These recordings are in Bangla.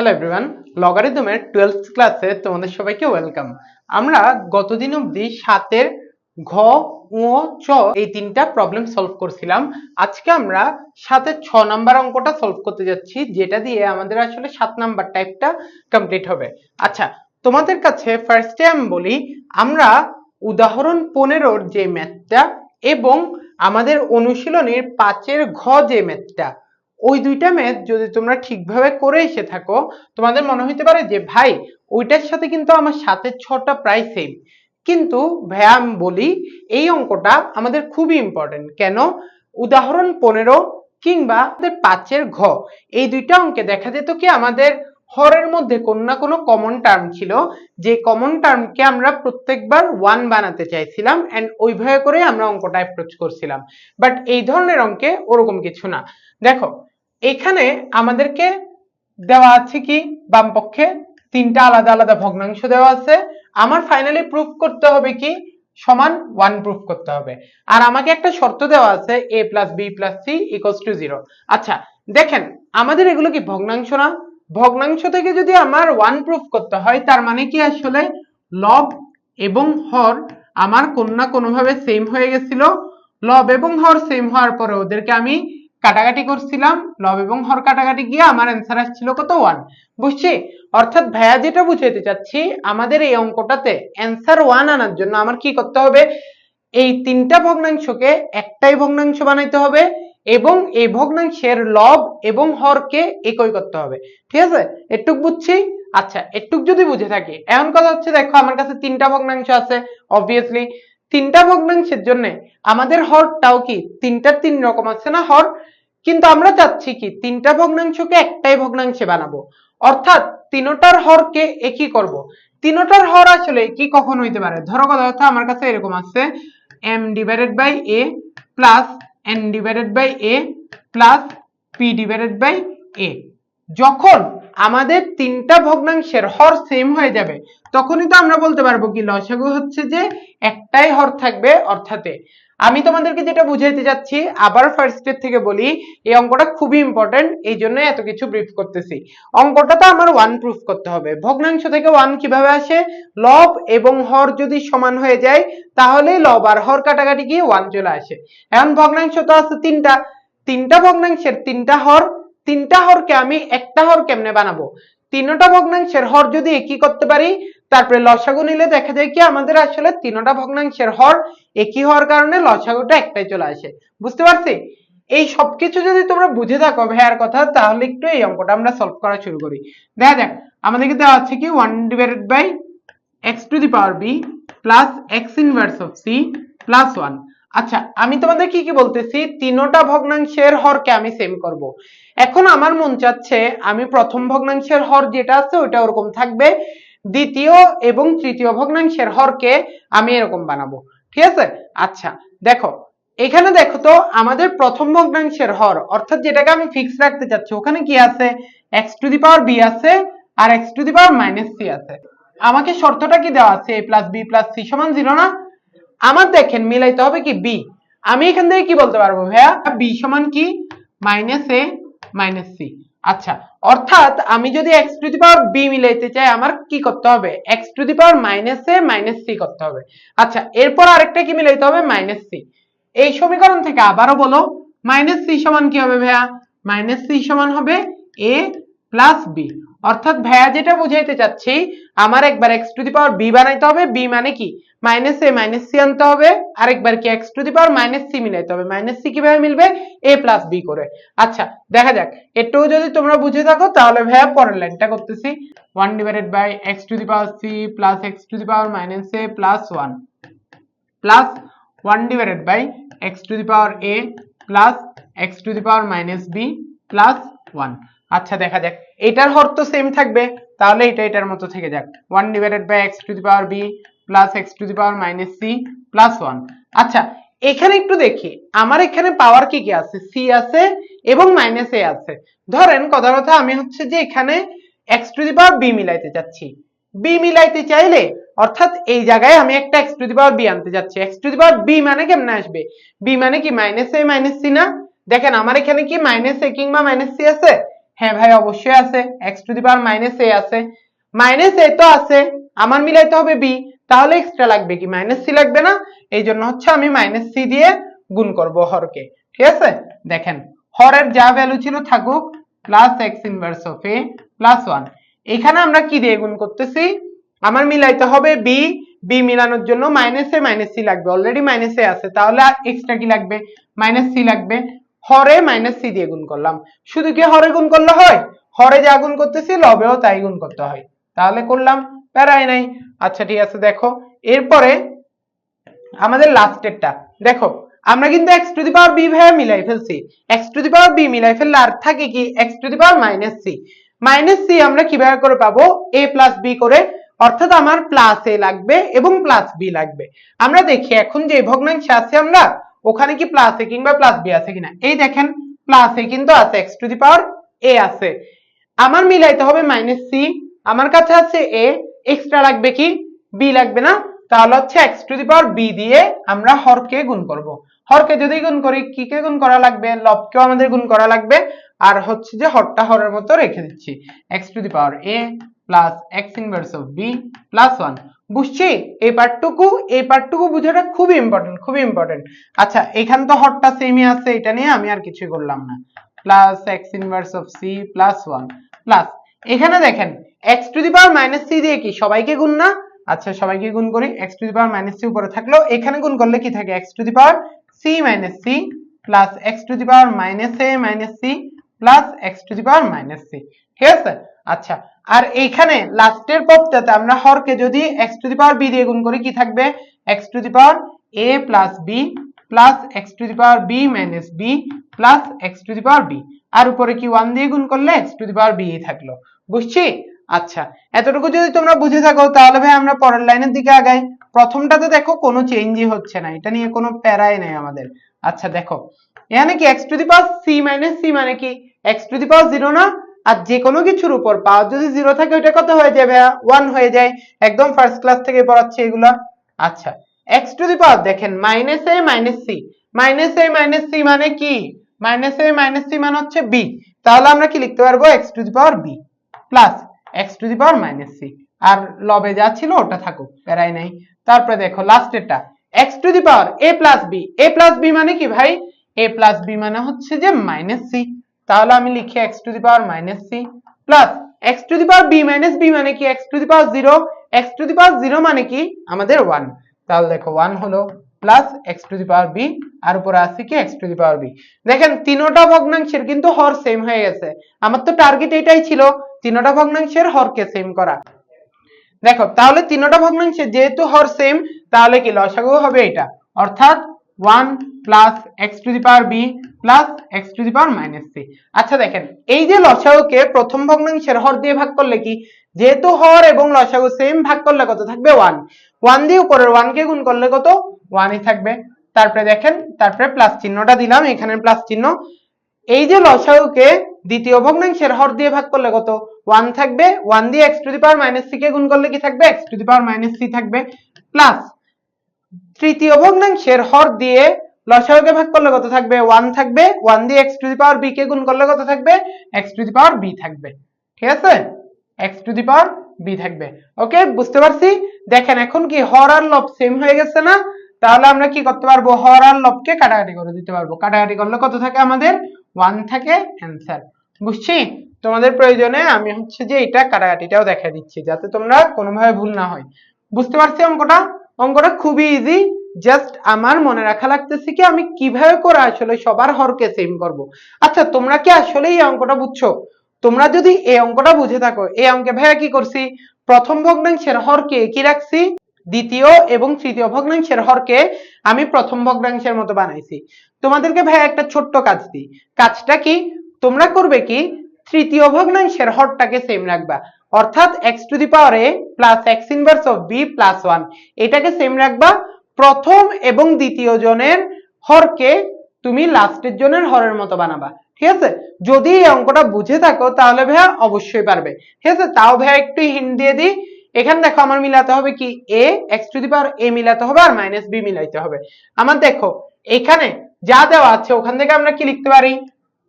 হ্যালো এভরিওয়ান লগারিদমের টুয়েলথ ক্লাসে তোমাদের সবাইকে ওয়েলকাম আমরা গতদিন অবধি সাতের ঘ ও চ এই তিনটা প্রবলেম সলভ করছিলাম। আজকে আমরা সাতের ছ নাম্বার অঙ্কটা সলভ করতে যাচ্ছি, যেটা দিয়ে আমাদের আসলে সাত নাম্বার টাইপটা কমপ্লিট হবে। আচ্ছা তোমাদের কাছে ফার্স্টে আমি বলি, আমরা উদাহরণ পনেরোর যে ম্যাথটা এবং আমাদের অনুশীলনের পাঁচের ঘ যে ম্যাথটা ওই দুইটা ম্যাথ যদি তোমরা ঠিকভাবে করে এসে থাকো, তোমাদের মনে হইতে পারে যে, ভাই, ওইটার সাথে কিন্তু আমার সাতের ছটা প্রায় সেম কিন্তু ভাইয়া, আমি বলি, এই অঙ্কটা আমাদের খুবই ইম্পর্টেন্ট কেন? উদাহরণ পনেরো কিংবা আমাদের পাঁচের ঘ। এই দুইটা অঙ্কে দেখা যেত কি, আমাদের হরের মধ্যে কোনো না কোনো কমন টার্ম ছিল। যে কমন টার্মকে আমরা প্রত্যেকবার ওয়ান বানাতে চাইছিলাম অ্যান্ড ওইভাবে করে আমরা অঙ্কটা অ্যাপ্রোচ করছিলাম। বাট এই ধরনের অঙ্কে ওরকম কিছু না। দেখো এখানে আমাদেরকে দেওয়া আছে কি? বাম পক্ষে তিনটা আলাদা আলাদা ভগ্নাংশ দেওয়া আছে। আমার ফাইনালি প্রুফ করতে হবে কি? সমান ওয়ান প্রুফ করতে হবে। আর আমাকে একটা শর্ত দেওয়া আছে a plus b plus c equals to zero আচ্ছা দেখেন, আমাদের এগুলো কি ভগ্নাংশ না? ভগ্নাংশ থেকে যদি আমার ওয়ান প্রুফ করতে হয়, তার মানে কি আসলে লব এবং হর আমার কোনো না কোনোভাবে সেম হয়ে গেছিল। লব এবং হর সেম হওয়ার পরে ওদেরকে আমি কাটাকাটি করছিলাম, লব এবং হর কাটাকাটি গিয়ে আমার অ্যান্সার আসছিল কত ওয়ান বুঝছি? অর্থাৎ ভাইয়া যেটা বুঝাইতে চাচ্ছি, আমাদের এই অঙ্কটাতে অ্যান্সার ওয়ান আনার জন্য আমার কি করতে হবে? এই তিনটা ভগ্নাংশকে একটাই ভগ্নাংশ বানাইতে হবে এবং এই ভগ্নাংশের লব এবং হরকে একই করতে হবে। ঠিক আছে? একটুক বুঝছি? আচ্ছা একটুক যদি বুঝে থাকি এমন কথা হচ্ছে দেখো আমার কাছে তিনটা ভগ্নাংশ আছে অবভিয়াসলি তিনটা ভগ্নাংশের জন্য আমাদের হরটাও কি তিনটার তিন রকম আছে না হর? কিন্তু আমরা চাচ্ছি কি, তিনটা ভগ্নাংশকে একটাই ভগ্নাংশে বানাবো। অর্থাৎ তিনোটার হরকে একই করব? তিনোটার হর আসলে কি কখন হইতে পারে? ধরো কথা আমার কাছে এরকম আছে, m divided by a plus n divided by a plus p divided by a যখন আমাদের তিনটা ভগ্নাংশের হর সেম হয়ে যাবে, তখনই তো আমরা বলতে পারব কি, লসাগু হচ্ছে যে একটাই হর থাকবে অর্থাৎ আমি তোমাদেরকে যেটা বুঝাইতে যাচ্ছি, আবার ফার্স্ট এর থেকে বলি, এই অঙ্কটা খুবই ইম্পর্টেন্ট এই জন্য এত কিছু ব্রিফ করতেছি। অঙ্কটা তো আমার ওয়ান প্রুফ করতে হবে। ভগ্নাংশ থেকে ওয়ান কীভাবে আসে? লব এবং হর যদি সমান হয়ে যায়, তাহলে লব আর হর কাটাকাটি গিয়ে ওয়ান চলে আসে। এখন ভগ্নাংশ তো আছে তিনটা। তিনটা ভগ্নাংশের তিনটা হর, তিনটা হরকে আমি একটা হর কেমনে বানাবো? তিনটা ভগ্নাংশের হর যদি একই করতে পারি তারপরে লসাগু নিলে দেখা যায় কি, আমাদের আসলে তিনটা ভগ্নাংশের হর একই হওয়ার কারণে লসাগুটা একটাই চলে আসে। বুঝতে পারছি? এই সবকিছু যদি তোমরা বুঝে থাকো ভাইয়ার কথা, তাহলে একটু এই অঙ্কটা আমরা সলভ করা শুরু করি। দেখা যাক আমাদেরকে দেওয়া আছে কি one divided by x to the power b plus x inverse of c plus one আচ্ছা আমি তোমাদের কি কি বলতেছি? তিনোটা ভগ্নাংশের হরকে আমি সেম করব। এখন আমার মন চাচ্ছে আমি প্রথম ভগ্নাংশের হর যেটা আছে ওটা ওরকম থাকবে। দ্বিতীয় এবং তৃতীয় ভগ্নাংশের হরকে আমি এরকম বানাবো। ঠিক আছে? আচ্ছা দেখো, এখানে দেখো তো আমাদের প্রথম ভগ্নাংশের হর, অর্থাৎ যেটাকে আমি ফিক্স রাখতে চাচ্ছি, ওখানে কি আছে? X to the power b আছে আর x to the power minus c আছে। আমাকে শর্তটা কি দেওয়া আছে? A plus b plus c সমান জিরো না? আমার দেখেন মিলাইতে হবে কি? বি আমি এখান থেকে কি বলতে পারব ভাইয়া? বি সমান কি? মাইনাস এ মাইনাস সি আচ্ছা অর্থাৎ আমি যদি x to the power b মিলাইতে চাই, আমার কি করতে হবে? X to the power minus a minus c করতে হবে। আচ্ছা এরপর আরেকটা কি মিলাইতে হবে? মাইনাস সি এই সমীকরণ থেকে আবারও বলো মাইনাস সি সমান কি হবে ভাইয়া? মাইনাস সি সমান হবে এ প্লাস বি অর্থাৎ ভাইয়া যেটা বুঝাইতে চাচ্ছি, আমার একবার x to the power b বানাইতে হবে বি মানে কি? মাইনাস এ মাইনাস সি আনতে হবে, আরেকবার কি x to the power minus c মিলাইতে হবে। মাইনাস সি কীভাবে মিলবে? এ প্লাস বি করে। আচ্ছা দেখা যাক। একটু যদি তোমরা বুঝে থাকো, তাহলে ভাইয়া পরের লাইনটা করতেছি। One divided by x to the power c plus x to the power minus a plus one plus one divided by x to the power a plus x to the power minus b plus one আচ্ছা দেখা যাক। এটার হর তো সেম থাকবে। তাহলে এটা এটার মতো থেকে যাক। One divided by x to the power b plus x to the power minus c plus one আচ্ছা এখানে একটু দেখি। আমার এখানে পাওয়ার কি কি আছে? সি আছে এবং মাইনাস এ আছে। ধরেন কথা কথা আমি হচ্ছে যে এখানে x to the power b মিলাইতে চাচ্ছি বি মিলাইতে চাইলে, অর্থাৎ এই জায়গায় আমি একটা x to the power b আনতে যাচ্ছি। X to the power b মানে কেমনে আসবে? বি মানে কি মাইনাস এ মাইনাস সি না? দেখেন, আমার এখানে কি মাইনাস এ কিংবা মাইনাস সি আছে? হ্যাঁ ভাই, অবশ্যই আছে। X to the power minus a আছে। মাইনাস এ তো আছে, আমার মিলাইতে হবে বি তাহলে এক্সট্রা লাগবে কি? মাইনাস সি লাগবে না এই জন্য হচ্ছে আমি মাইনাস সি দিয়ে গুণ করব হরকে। ঠিক আছে? দেখেন, হরের যা ভ্যালু ছিল থাকুক plus x inverse of a plus one এখানে আমরা কি দিয়ে গুণ করতেছি? আমার মিলাইতে হবে বি বি মিলানোর জন্য মাইনাস এ মাইনাস সি লাগবে। অলরেডি মাইনাস এ আছে, তাহলে এক্সট্রা কি লাগবে? মাইনাস সি লাগবে। হরে মাইনাস সি দিয়ে গুণ করলাম। শুধু কি হরে গুণ করলে হয়? হরে যা গুণ করতেছি, লবেও তাই গুণ করতে হয়। তাহলে করলাম, প্যারাই নাই। আচ্ছা ঠিক আছে, দেখো। এরপরে আমাদের লাস্টেরটা দেখো, আমরা কিন্তু x to the power b ভাইয়া মিলাই ফেলছি। X to the power b মিলাই ফেললে আর থাকে কি? X to the power minus c minus c আমরা কীভাবে করে পাবো? এ প্লাস বি করে। অর্থাৎ আমার প্লাস এ লাগবে এবং প্লাস বি লাগবে। আমরা দেখি, এখন যে ভগ্নাংশে আছে আমরা ওখানে কি প্লাস এ কিংবা প্লাস বি আছে কিনা? এই দেখেন প্লাস এ কিন্তু আছে এক্স টু দি পাওয়ার এ আছে। আমার মিলাইতে হবে মাইনাস সি আমার কাছে আছে এ এক্সট্রা লাগবে কি? বি লাগবে না? তাহলে হচ্ছে x to the power b দিয়ে আমরা হরকে গুণ করব। হরকে যদি গুণ করি, কি কে গুণ করা লাগবে? লবকেও আমাদের গুণ করা লাগবে। আর হচ্ছে যে হরটা হরের মতো রেখে দিচ্ছি। X to the power a plus x inverse of b plus one বুঝছি? এই পার্টটুকু এই পার্টটুকু বুঝাটা খুবই ইম্পর্টেন্ট খুবই ইম্পর্টেন্ট আচ্ছা এখানে তো হরটা সেমই আছে, এটা নিয়ে আমি আর কিছুই করলাম না। Plus x inverse of c plus one plus এখানে দেখেন x to the power minus c দিয়ে কি, সবাইকে গুণ না? আচ্ছা সবাইকে গুণ করি x to the power minus c উপরে থাকল, এখানে গুণ করলে কি থাকে x to the power c minus c plus x to the power minus a minus c plus x to the power minus c ঠিক আছে? আচ্ছা আর এইখানে লাস্টের পদটাতে আমরা হরকে যদি x to the power b দিয়ে গুণ করি, কি থাকবে? X to the power a plus b plus x to the power b minus b plus x to the power b আর উপরে কি ওয়ান দিয়ে গুণ করলে x to the power b থাকল। বুঝছি? আচ্ছা এতটুকু যদি তোমরা বুঝে থাকো, তাহলে ভাই আমরা পরের লাইনের দিকে আগাই। প্রথমটাতে দেখো কোনো চেঞ্জই হচ্ছে না, এটা নিয়ে কোনো প্যারাই নেই আমাদের। আচ্ছা দেখো, এখানে কি x to the power c minus c মানে কি? X to the power zero না? আর যে কোনো কিছুর উপর পাওয়ার যদি জিরো থাকে, ওইটা কত হয়ে যাবে? ওয়ান হয়ে যায়। একদম ফার্স্ট ক্লাস থেকে পড়াচ্ছি এগুলা। আচ্ছা এক্স টু দি পাওয়ার দেখেন minus a minus c minus a minus c মানে কি? মাইনাস এ মাইনাস সি মানে হচ্ছে বি তাহলে আমরা কি লিখতে পারব? X to the power b plus x to the power minus c আর লবে যা ছিল, ওটা থাকুক প্যারাই নাই। তারপরে দেখো লাস্টেরটা x to the power a plus b a plus b মানে কি ভাই? এ প্লাস বি মানে হচ্ছে যে মাইনাস সি তাহলে আমি লিখি x to the power minus c plus x to the power b minus b মানে কি? X to the power zero x to the power zero মানে কি? আমাদের ওয়ান তাহলে দেখো ওয়ান হলো plus x to the power b আর উপরে আছে কি? X to the power b দেখেন, তিনোটা ভগ্নাংশের কিন্তু হর সেম হয়ে গেছে। আমার তো টার্গেট এটাই ছিল, তিনোটা ভগ্নাংশের হরকে সেম করা। দেখো, তাহলে তিনোটা ভগ্নাংশে যেহেতু হর সেম তাহলে কি লসাগু হবে এটা? অর্থাৎ one plus x to the power b plus x to the power minus c. আচ্ছা দেখেন, এই যে লসাগুকে প্রথম ভগ্নাংশের হর দিয়ে ভাগ করলে কি? যেহেতু হর এবং লসাগু সেম ভাগ করলে কত থাকবে? ওয়ান ওয়ান দিয়ে উপরের ওয়ান কে গুণ করলে কত? ওয়ানই থাকবে। তারপরে দেখেন, তারপরে প্লাস চিহ্নটা দিলাম, এখানে প্লাস চিহ্ন। এই যে লসাগুকে দ্বিতীয় ভগ্নাংশের হর দিয়ে ভাগ করলে কত? ওয়ান থাকবে। ওয়ান দিয়ে x to the power minus c কে গুণ করলে কি থাকবে? X to the power minus c থাকবে। প্লাস তৃতীয় ভগ্নাংশের হর দিয়ে লসাগুকে ভাগ করলে কত থাকবে? ওয়ান থাকবে। ওয়ান দিয়ে x to the power b কে গুণ করলে কত থাকবে? X to the power b থাকবে। ঠিক আছে? X to the power b থাকবে। ওকে, বুঝতে পারছি? দেখেন, এখন কি হর আর লব সেম হয়ে গেছে না? তাহলে আমরা কি করতে পারব? হর আর লবকে কাটাকাটি করে দিতে পারব। কাটাকাটি করলে কত থাকে আমাদের? ওয়ান থাকে অ্যান্সার বুঝছি? তোমাদের প্রয়োজনে আমি হচ্ছে যে এটা কাটাকাটিটাও দেখা দিচ্ছি, যাতে তোমরা কোনোভাবে ভুল না হয়। বুঝতে পারছি অঙ্কটা? অঙ্কটা খুবই ইজি জাস্ট আমার মনে রাখা লাগতেছে কি, আমি কীভাবে করে আসলে সবার হরকে সেম করব। আচ্ছা তোমরা কি আসলে এই অঙ্কটা বুঝছ? তোমরা যদি এই অঙ্কটা বুঝে থাকো, এই অঙ্কে ভাইয়া কি করছি? প্রথম ভগ্নাংশের হরকে কি রাখছি? দ্বিতীয় এবং তৃতীয় ভগ্নাংশের হরকে আমি প্রথম ভগ্নাংশের মতো বানাইছি। তোমাদেরকে ভাইয়া একটা ছোট্ট কাজ দিই। কাজটা কি? তোমরা করবে কি? তৃতীয় ভগ্নাংশের হরটাকে সেম রাখবা। অর্থাৎ x to the power a plus x inverse of b plus one এটাকে সেম রাখবা। প্রথম এবং দ্বিতীয় জনের হরকে তুমি লাস্টের জনের হরের মতো বানাবা। ঠিক আছে? যদি এই অঙ্কটা বুঝে থাকো, তাহলে ভাইয়া অবশ্যই পারবে। ঠিক আছে? তাও ভাইয়া একটু হিন্ট দিয়ে দিই। এখানে দেখো, আমার মিলাতে হবে কি? এ এক্স টু দি পাওয়ার এ মিলাতে হবে আর মাইনাস বি মিলাইতে হবে। আমার দেখো, এখানে যা দেওয়া আছে, ওখান থেকে আমরা কি লিখতে পারি?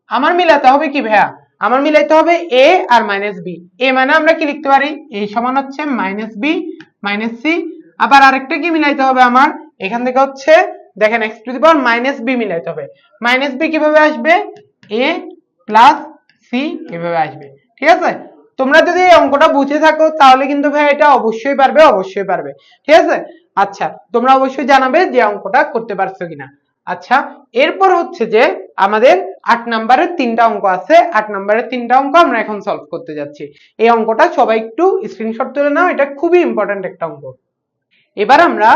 আমার মিলাতে হবে কি ভাইয়া? আমার মিলাইতে হবে এ আর মাইনাস বি এ মানে আমরা কি লিখতে পারি? এ সমান হচ্ছে মাইনাস বি মাইনাস সি আবার আরেকটা কি মিলাইতে হবে আমার? এখান থেকে হচ্ছে, দেখেন x to the power minus b মিলাইতে হবে। মাইনাস বি কীভাবে আসবে? এ প্লাস সি এভাবে আসবে? ঠিক আছে? তোমরা যদি এই অঙ্কটা বুঝে থাকো, তাহলে কিন্তু ভাই এটা অবশ্যই পারবে অবশ্যই পারবে। ঠিক আছে? আচ্ছা তোমরা অবশ্যই জানাবে যে অঙ্কটা করতে পারছ কিনা। আচ্ছা এরপর হচ্ছে যে আমাদের আট নাম্বারের তিনটা অঙ্ক আছে, আট নাম্বারের তিনটা অঙ্ক আমরা এখন সলভ করতে যাচ্ছি। এই অঙ্কটা সবাই একটু স্ক্রিনশট তুলে নাও, এটা খুবই ইম্পর্ট্যান্ট একটা অঙ্ক। এবার আমরা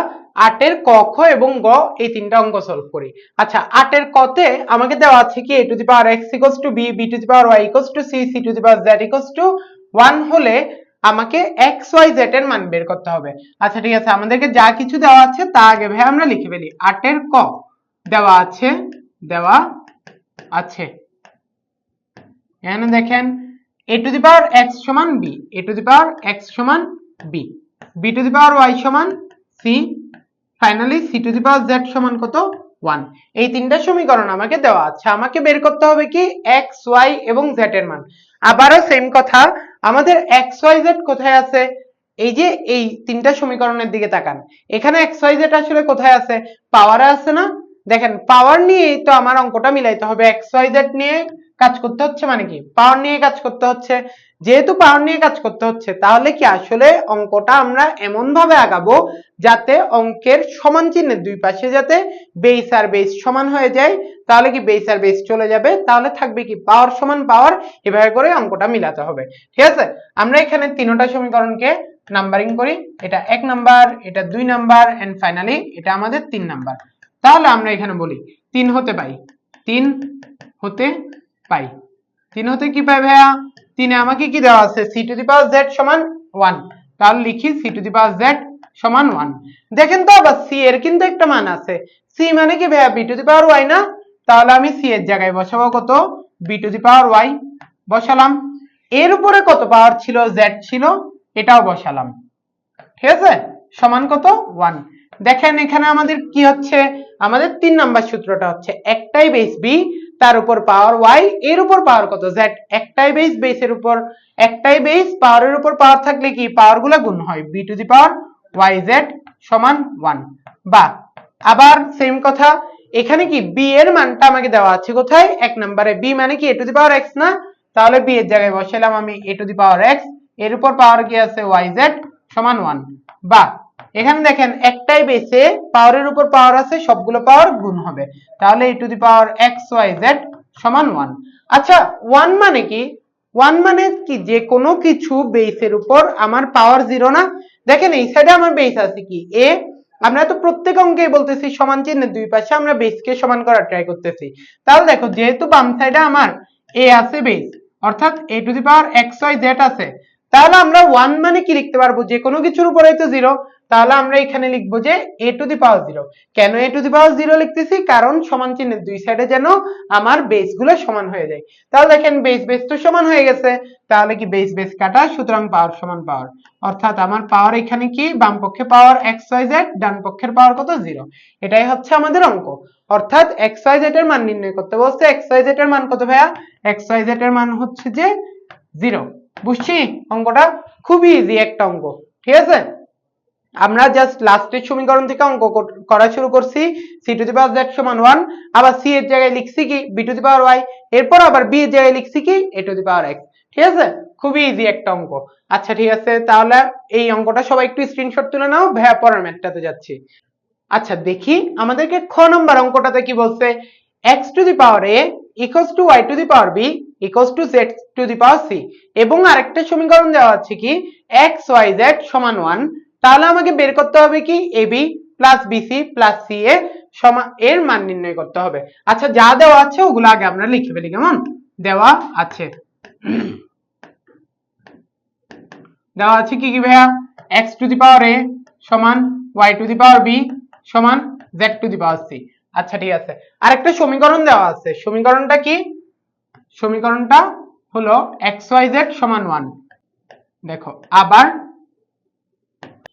আটের ক, খ এবং গ এই তিনটা অঙ্ক সলভ করি। আচ্ছা আটের কতে আমাকে দেওয়া আছে কি a to the power x equals to b b to the power y equals to c c to the power z equals to one হলে আমাকে এক্স ওয়াই জেড এর মান বের করতে হবে। আচ্ছা ঠিক আছে, আমাদেরকে যা কিছু দেওয়া আছে তা আগে ভাই আমরা লিখে ফেলি। আটের ক দেওয়া আছে, দেওয়া আছে। এখানে দেখেন a to the power x সমান b a to the power x সমান b b to the power y সমান c finally c to the power z সমান কত? ওয়ান এই তিনটা সমীকরণ আমাকে দেওয়া আছে। আমাকে বের করতে হবে কি? এক্স ওয়াই এবং জেড এর মান। আবারও সেম কথা, আমাদের এক্স ওয়াই জেড কোথায় আছে? এই যে এই তিনটা সমীকরণের দিকে তাকান। এখানে এক্স ওয়াই জেড আসলে কোথায় আছে? পাওয়ারে আছে না? দেখেন পাওয়ার নিয়েই তো আমার অঙ্কটা মিলাইতে হবে। এক্স ওয়াই জেড নিয়ে কাজ করতে হচ্ছে মানে কি? পাওয়ার নিয়ে কাজ করতে হচ্ছে। যেহেতু পাওয়ার নিয়ে কাজ করতে হচ্ছে, তাহলে কি আসলে অঙ্কটা আমরা এমন ভাবে আগাবো যাতে অঙ্কের সমান চিহ্নের দুই পাশে যাতে বেস আর বেস সমান হয়ে যায়, তাহলে কি বেস আর বেস চলে যাবে? তাহলে থাকবে কি পাওয়ার সমান পাওয়ার এভাবে করে অঙ্কটা মিলাতে হবে। ঠিক আছে? আমরা এখানে তিনটা সমীকরণকে নাম্বারিং করি। এটা এক নাম্বার এটা দুই নাম্বার এন্ড ফাইনালি এটা আমাদের তিন নাম্বার তাহলে আমরা এখানে বলি, তিন হতে পাই। তিন হতে পাই। তিন হতে কি পাই ভাইয়া? তিনে আমাকে কি দেওয়া আছে? C to the power z সমান ওয়ান তাহলে লিখি c to the power z সমান ওয়ান দেখেন তো আবার সি এর কিন্তু একটা মান আছে। সি মানে কি ভাইয়া? B to the power y না? তাহলে আমি সি এর জায়গায় বসাবো কত? B to the power y বসালাম। এর উপরে কত পাওয়ার ছিল? জেড ছিল? এটাও বসালাম। ঠিক আছে? সমান কত? ওয়ান দেখেন এখানে আমাদের কি হচ্ছে? আমাদের তিন নাম্বার সূত্রটা হচ্ছে একটাই বেস বি তার উপর পাওয়ার ওয়াই এর উপর পাওয়ার কত? জেড একটাই বেস বেসের উপর। একটাই বেস পাওয়ারের উপর পাওয়ার থাকলে কি? পাওয়ারগুলা গুণ হয়। B to the power y z সমান ওয়ান বা, আবার সেম কথা, এখানে কি বি এর মানটা আমাকে দেওয়া আছে কোথায়? এক নম্বরে বি মানে কি এ টু দি পাওয়ার এক্স না? তাহলে বি এর জায়গায় বসালাম আমি এ টু দি পাওয়ার এক্সের উপর পাওয়ার কি আছে? ওয়াই জেড সমান ওয়ান বা এখানে দেখেন একটাই বেসে পাওয়ারের উপর পাওয়ার আছে, সবগুলো পাওয়ার গুণ হবে। তাহলে a to the power x y z সমান ওয়ান আচ্ছা ওয়ান মানে কি? ওয়ান মানে কি? যে কোনো কিছু বেসের উপর আমার পাওয়ার জিরো না। দেখেন এই সাইডে আমার বেস আছে কি? এ আমরা তো প্রত্যেক অঙ্কেই বলতেছি সমান চিহ্নের দুই পাশে আমরা বেসকে সমান করার ট্রাই করতেছি। তাহলে দেখো, যেহেতু বাম সাইডে আমার এ আছে বেস অর্থাৎ a to the power x y z আছে, তাহলে আমরা ওয়ান মানে কি লিখতে পারব? যে কোনো কিছুর উপরেই তো জিরো তাহলে আমরা এখানে লিখব যে এ টু দি পাওয়ার জিরো কেন এ টু দি পাওয়ার জিরো লিখতেছি? কারণ সমান চিহ্নের দুই সাইডে যেন আমার বেসগুলো সমান হয়ে যায়। তাহলে দেখেন বেস বেস তো সমান হয়ে গেছে। তাহলে কি বেস বেস কাটা? সুতরাং পাওয়ার সমান পাওয়ার অর্থাৎ আমার পাওয়ার এখানে কি? বাম পক্ষে পাওয়ার এক্স ওয়াই জেড ডান পক্ষের পাওয়ার কত? জিরো এটাই হচ্ছে আমাদের অঙ্ক। অর্থাৎ এক্স ওয়াই জেড এর মান নির্ণয় করতে বলছে এক্স ওয়াই জেড এর মান কত ভাইয়া? এক্স ওয়াই জেড এর মান হচ্ছে যে জিরো বুঝছি? অঙ্কটা খুবই ইজি একটা অঙ্ক। ঠিক আছে? আমরা জাস্ট লাস্টের সমীকরণ থেকে অঙ্ক করা শুরু করছি c to the power z সমান ওয়ান আবার সি এর জায়গায় লিখছি কি? B to the power y এরপর আবার বি এর জায়গায় লিখছি কি? এ টু দি পাওয়ার এক্স ঠিক আছে? খুবই ইজি একটা অঙ্ক। আচ্ছা ঠিক আছে, তাহলে এই অঙ্কটা সবাই একটু স্ক্রিনশট তুলে নাও ভাইয়া পরের ম্যাথটাতে যাচ্ছি। আচ্ছা দেখি আমাদেরকে খ নম্বর অঙ্কটাতে কি বলছে? X to the power a equals to y to the power b equals to z to the power c এবং আরেকটা সমীকরণ দেওয়া আছে কি? এক্স ওয়াই z সমান 1 তাহলে আমাকে বের করতে হবে কি? Ab plus bc plus ca সমান, এর মান নির্ণয় করতে হবে। আচ্ছা যা দেওয়া আছে, ওগুলো আগে আমরা লিখে ফেলি, কেমন? দেওয়া আছে। দেওয়া আছে কি কি ভাইয়া? X to the power a সমান y to the power b সমান z to the power c আচ্ছা ঠিক আছে। আরেকটা সমীকরণ দেওয়া আছে। সমীকরণটা কি? সমীকরণটা হলো xyz সমান ওয়ান দেখো, আবার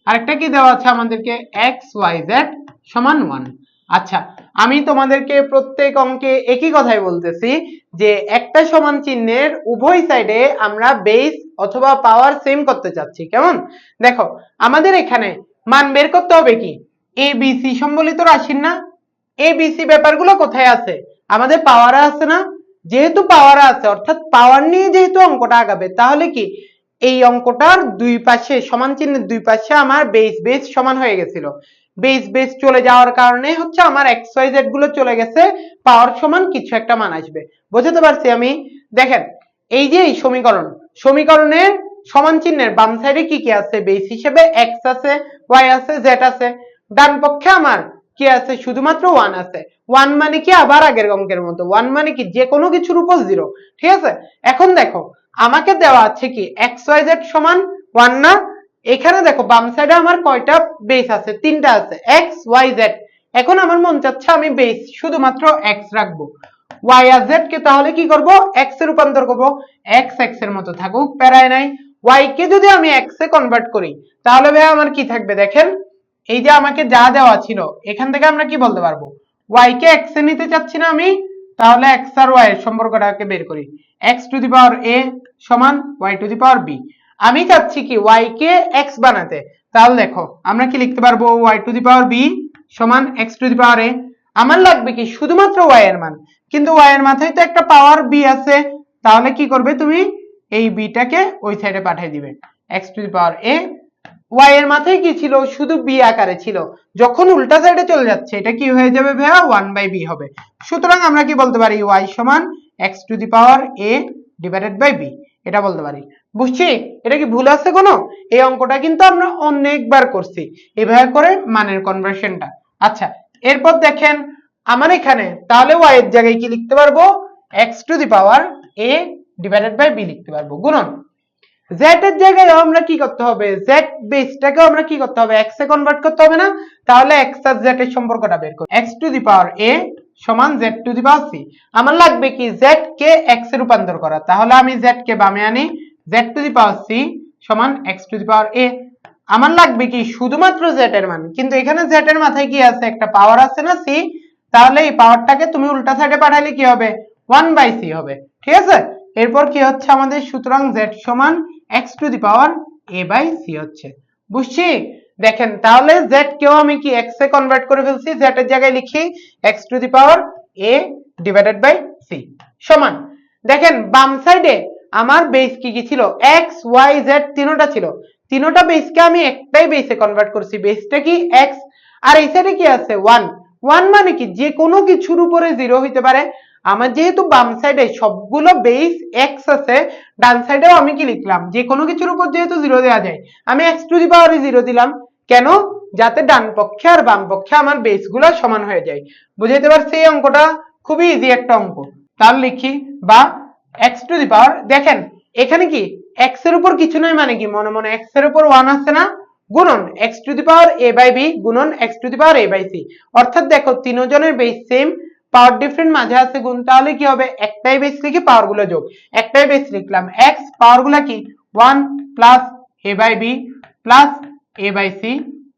আরেকটা কি দেওয়া আছে আমাদেরকে? Xyz সমান 1 আচ্ছা আমি তোমাদেরকে প্রত্যেক অঙ্কে একই কথাই বলতেছি যে একটা সমান চিহ্নের উভয় সাইডে আমরা বেস অথবা পাওয়ার সেম করতে চাচ্ছি। কেমন? দেখো, আমাদের এখানে মান বের করতে হবে কি? এ বি সি সম্বলিত রাশির না? এ বি সি ব্যাপারগুলো কোথায় আছে? আমাদের পাওয়ারে আছে না? যেহেতু পাওয়ারে আছে, অর্থাৎ পাওয়ার নিয়ে যেহেতু অঙ্কটা আগাবে, তাহলে কি? এই অঙ্কটার দুই পাশে, সমান চিহ্নের দুই পাশে আমার বেস বেস সমান হয়ে গেছিল। বেস বেস চলে যাওয়ার কারণে হচ্ছে আমার এক্স ওয়াই জেডগুলো চলে গেছে পাওয়ার সমান কিছু একটা মান আসবে। বুঝতে পারছি আমি? দেখেন, এই যে এই সমীকরণ সমীকরণের সমান চিহ্নের বাম সাইডে কি কি আছে? বেস হিসেবে এক্স আছে ওয়াই আছে জেড আছে। ডান পক্ষে আমার কি আছে? শুধুমাত্র ওয়ান আছে। ওয়ান মানে কি আবার আগের অঙ্কের মতো? ওয়ান মানে কি যে কোনো কিছুর উপর জিরো ঠিক আছে? এখন দেখো আমাকে দেওয়া আছে কি? এক্স ওয়াই জেড সমান ওয়ান না? এখানে দেখো, বাম সাইডে আমার কয়টা বেস আছে? তিনটা আছে। এক্স ওয়াই জেড এখন আমার মন চাচ্ছে আমি বেস শুধুমাত্র এক্স রাখব। ওয়াই আর জেড কে তাহলে কি করব? এক্স এ রূপান্তর করব। এক্স এক্সের মতো থাকুক, প্যারায় নাই। ওয়াই কে যদি আমি এক্স এ কনভার্ট করি, তাহলে ভাই আমার কি থাকবে দেখেন? এই যে আমাকে যা দেওয়া ছিল, এখান থেকে আমরা কি বলতে পারব? ওয়াই কে এক্স এ নিতে চাচ্ছি না আমি, তাহলে এক্স আর ওয়াই এর সম্পর্কটাকে বের করি। এক্স টু দি পাওয়ার এ সমান y to the power b আমি চাচ্ছি কি ওয়াই কে এক্স বানাতে। তাহলে দেখো, আমরা কি লিখতে পারব? Y to the power b সমান x to the power a আমার লাগবে কি শুধুমাত্র ওয়াই এর মান। কিন্তু ওয়াই এর মাথায় তো একটা পাওয়ার বি আছে। তাহলে কি করবে তুমি? এই বিটাকে ওই সাইডে পাঠিয়ে দিবে। X to the power a y এর মাথায় কি ছিল? শুধু বি আকারে ছিল। যখন উল্টা সাইডে চলে যাচ্ছে, এটা কি হয়ে যাবে ভাইয়া? ওয়ান বাই বি হবে। সুতরাং আমরা কি বলতে পারি? ওয়াই সমান x to the power a divided by b এটা বলতে পারি। বুঝছি? এটা কি ভুল আছে কোনো? এই অঙ্কটা কিন্তু আমরা অনেকবার করছি। এভাবে করে মানের কনভার্সনটা আচ্ছা এরপর দেখেন, আমার এখানে তাহলে ওয়াই এর জায়গায় কি লিখতে পারব? X to the power a divided by b লিখতে পারব। গুণন। জেড এর জায়গায় আমরা কি করতে হবে? জেড বেসটাকেও আমরা কি করতে হবে? এক্স এ কনভার্ট করতে হবে না? তাহলে এক্স আর জেড এর সম্পর্কটা বের করি। এক্স টু দি পাওয়ার এ সমান z to the power c আমার লাগবে কি জেড কে এক্স এ রূপান্তর করা। তাহলে আমি জেড কে বামে আনি z to the power c সমান x to the power a আমার লাগবে কি শুধুমাত্র জেড এর মান, কিন্তু এখানে জেড এর মাথায় কি আছে? একটা পাওয়ার আছে না সি তাহলে এই পাওয়ারটাকে তুমি উল্টা সাইডে পাঠালে কি হবে? ওয়ান বাই সি হবে। ঠিক আছে? এরপর কি হচ্ছে আমাদের? সুতরাং জেড সমান x to the power a by c হচ্ছে। বুঝছি? দেখেন, তাহলে জেড কেও আমি কি এক্স এ কনভার্ট করে ফেলছি? জেড এর জায়গায় লিখি x to the power a divided by c সমান। দেখেন, বাম সাইডে আমার বেস কি কি ছিল? এক্স ওয়াই জেড তিনোটা ছিল। তিনোটা বেসকে আমি একটাই বেসে কনভার্ট করছি। বেসটা কি এক্স আর এই সাইডে কি আছে? ওয়ান ওয়ান মানে কি? যে কোনো কিছুর উপরে জিরো হইতে পারে। আমার যেহেতু বাম সাইডে সবগুলো বেস এক্স আছে, ডান সাইডেও আমি কি লিখলাম? যে কোনো কিছুর উপর যেহেতু জিরো দেওয়া যায়, আমি এক্স টু দি পাওয়ারে জিরো দিলাম। কেন? যাতে ডান পক্ষে আর বাম পক্ষে আমার বেসগুলো সমান হয়ে যায়। বুঝাইতে পারছি এই অঙ্কটা? খুবই ইজি একটা অঙ্ক। তার লিখি, বা এক্স টু দি পাওয়ার দেখেন, এখানে কি এক্সের উপর কিছু নয় মানে কি? মনে মনে এক্সের উপর ওয়ান আছে না? গুণন x to the power a by b গুণন x to the power a by c অর্থাৎ দেখো, তিনজনের বেস সেম পাওয়ার ডিফারেন্ট মাঝে আছে গুণ, তাহলে কি হবে? একটাই বেস লিখে পাওয়ারগুলো যোগ। একটাই বেস লিখলাম। এক্স পাওয়ারগুলো কি? One plus a by b plus a by c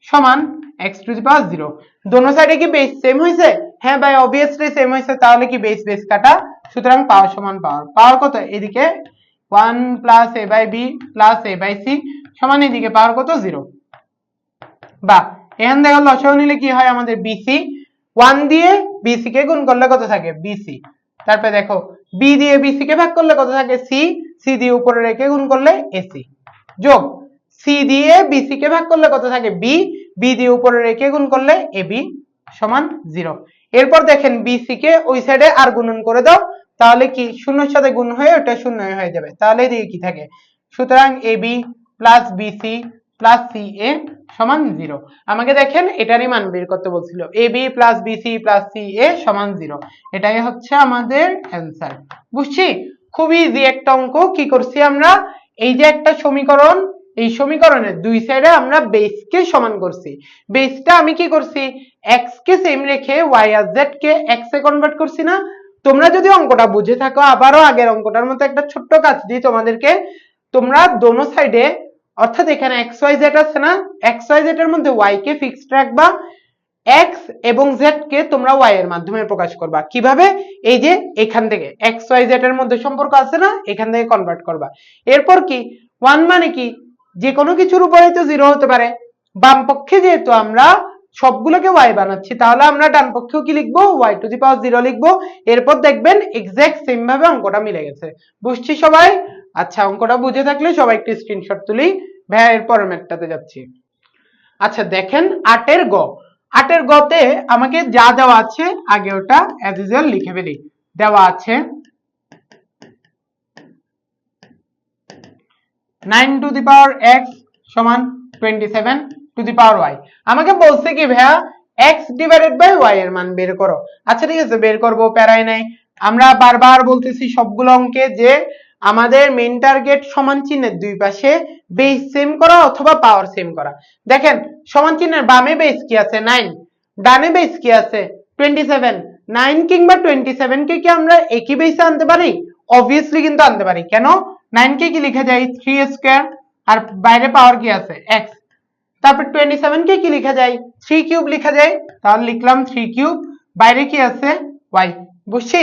সমান x to the power zero দোনো সাইডে কি বেস সেম হয়েছে হ্যাঁ ভাই অবভিয়াসলি সেম হয়েছে তাহলে কি বেস বেস কাটা? সুতরাং পাওয়ার সমান পাওয়ার পাওয়ার কত? এদিকে one plus a by b plus a by c সমান এদিকে পাওয়ার কত? জিরো বা, এখান থেকে লসাগু নিলে কি হয়? আমাদের বিসি ওয়ান দিয়ে বিসি কে গুণ করলে কত থাকে? বিসি তারপরে দেখো বি দিয়ে বিসি কে ভাগ করলে কত থাকে? সি সি দিয়ে উপরে রেখে গুণ করলে এসি যোগ সি দিয়ে বিসি কে ভাগ করলে কত থাকে? বি বি দিয়ে উপরে রেখে গুণ করলে এ বি সমান জিরো এরপর দেখেন বিসি কে ওই সাইডে আর গুণন করে দাও, তাহলে কি শূন্যের সাথে গুণ হয়ে ওটা শূন্য হয়ে যাবে। তাহলে দিয়ে কি থাকে? সুতরাং A B plus B C plus C A সমান জিরো। আমাকে দেখেন, এটারই মান বের করতে বলছিল। A B plus B C plus C A সমান জিরো। এটাই হচ্ছে আমাদের অ্যান্সার বুঝছি? খুবই ইজি একটা অঙ্ক। কি করছি আমরা? এই যে একটা সমীকরণ, এই সমীকরণের দুই সাইডে আমরা বেসকে সমান করছি। বেসটা আমি কি করছি? এক্স কে সেম রেখে ওয়াই আর জেড কে এক্স এ কনভার্ট করছি না? তোমরা যদি অঙ্কটা বুঝে থাকো, আবারও আগের অঙ্কটার মতো একটা ছোট্ট কাজ দিই তোমাদেরকে তোমরা দোনো সাইডে অর্থাৎ এখানে এক্স ওয়াই জেড আছে না? এক্স ওয়াই জেড এর মধ্যে ওয়াই কে ফিক্সড রাখবা। এক্স এবং জেড কে তোমরা ওয়াই এর মাধ্যমে প্রকাশ করবা। কীভাবে? এই যে এখান থেকে এক্স ওয়াই জেড এর মধ্যে সম্পর্ক আছে না? এখান থেকে কনভার্ট করবা। এরপর কি? ওয়ান মানে কি? যে কোনো কিছুর উপরে তো জিরো হতে পারে। বাম পক্ষে যেহেতু আমরা সবগুলোকে ওয়াই বানাচ্ছি। তাহলে আমরা ডান পক্ষেও কি লিখব? Y to the power zero লিখব। এরপর দেখবেন এক্সাক্ট সেম ভাবে অঙ্কটা মিলে গেছে। বুঝছি সবাই? আচ্ছা অঙ্কটা বুঝে থাকলে সবাই একটু স্ক্রিনশট তুলি। ভাইয়া এর পরের ম্যাটটাতে যাচ্ছি। আচ্ছা দেখেন আটের গ। আটের গতে আমাকে যা দেওয়া আছে, আগে ওটা অ্যাজ ইউজুয়াল লিখে ফেলি। দেওয়া আছে nine to the power X সমান twenty seven to the power Y আমাকে বলছে কি ভাইয়া এক্স ডিভাইডেড বাই ওয়াই এর মান বের করো। আচ্ছা ঠিক আছে, বের করব, প্যারাই নাই। আমরা বারবার বলতেছি সবগুলো অঙ্কে যে আমাদের মেইন টার্গেট সমান চিহ্নের দুই পাশে বেস সেম করা অথবা পাওয়ার সেম করা। দেখেন, সমান চিহ্নের বামে বেস কি আছে? নাইন ডানে বেস কি আছে? টোয়েন্টি সেভেন নাইন কিংবা টোয়েন্টি সেভেন কে আমরা একই বেসে আনতে পারি? অবভিয়াসলি কিন্তু আনতে পারি। কেন? নাইন কে কি লিখা যায় থ্রি স্কোয়ার আর বাইরে পাওয়ার কি আছে? এক্স তারপর টোয়েন্টি সেভেন কে কি লেখা যায়? থ্রি কিউব লেখা যায়। তাহলে লিখলাম থ্রি কিউব বাইরে কি আছে? ওয়াই বুঝছি?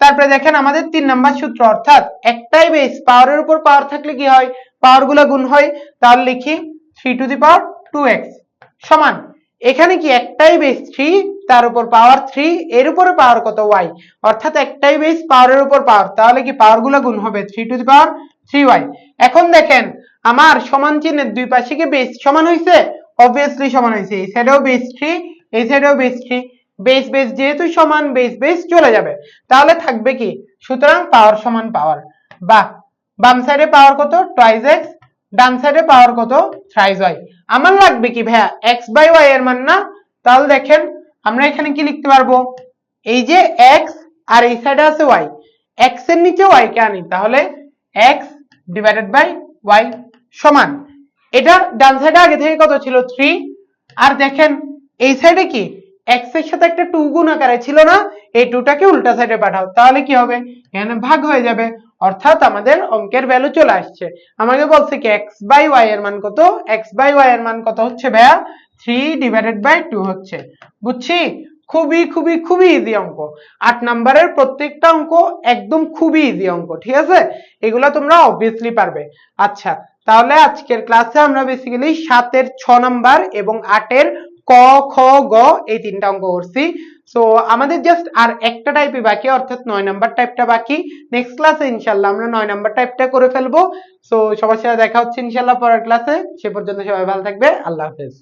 তারপরে দেখেন আমাদের তিন নাম্বার সূত্র, অর্থাৎ একটাই বেস পাওয়ারের উপর পাওয়ার থাকলে কি হয়? পাওয়ারগুলো গুণ হয়। তাহলে লিখি three to the power two X সমান। এখানে কি একটাই বেস থ্রি তার উপর পাওয়ার থ্রি এর উপরে পাওয়ার কত? ওয়াই অর্থাৎ একটাই বেস পাওয়ারের উপর পাওয়ার তাহলে কি পাওয়ারগুলো গুণ হবে? Three to the power three Y এখন দেখেন আমার সমান চিহ্নের দুই পাশে কি বেস সমান হয়েছে অবভিয়াসলি সমান হয়েছে এই সাইডেও বেস থ্রি এই সাইডেও বেস থ্রি বেস বেস যেহেতু সমান বেস বেস চলে যাবে। তাহলে থাকবে কি? সুতরাং পাওয়ার সমান পাওয়ার বা বাম সাইডে পাওয়ার কত? টয়েস এক্স ডান সাইডে পাওয়ার কত? থ্রাইস ওয়াই আমার লাগবে কি ভাইয়া? এক্স বাই ওয়াই এর মান না? তাহলে দেখেন, আমরা এখানে কি লিখতে পারব? এই যে এক্স আর এই সাইডে আছে ওয়াই এক্সের নিচে ওয়াই কে আনি? তাহলে এক্স ডিভাইডেড বাই ওয়াই সমান। এটা ডান সাইডে আগে থেকে কত ছিল? থ্রি আর দেখেন, এই সাইডে কি? এক্সের সাথে একটা টু গুণ আকারে ছিল না, এই টুটাকে উল্টা সাইডে পাঠাও। তাহলে কি হবে? এখানে ভাগ হয়ে যাবে। অর্থাৎ আমাদের অঙ্কের ভ্যালু চলে আসছে। আমাকে বলছে কি এক্স বাই ওয়াই এর মান কত? এক্স বাই ওয়াই এর মান কত হচ্ছে ভাইয়া? থ্রি ডিভাইডেড বাই টু হচ্ছে। বুঝছি? খুবই খুবই খুবই ইজি অঙ্ক। আট নাম্বারের প্রত্যেকটা অঙ্ক একদম খুবই ইজি অঙ্ক, ঠিক আছে? এগুলো তোমরা অবভিয়াসলি পারবে। আচ্ছা তাহলে আজকের ক্লাসে আমরা বেসিক্যালি সাতের ছ নাম্বার এবং আটের ক, খ, গ এই তিনটা অঙ্ক করছি। সো আমাদের জাস্ট আর একটা টাইপই বাকি, অর্থাৎ নয় নাম্বার টাইপটা বাকি। নেক্সট ক্লাসে ইনশাল্লাহ আমরা নয় নাম্বার টাইপটা করে ফেলব। সো সবার সাথে দেখা হচ্ছে ইনশাল্লাহ পরের ক্লাসে সে পর্যন্ত সবাই ভালো থাকবে। আল্লাহ হাফেজ।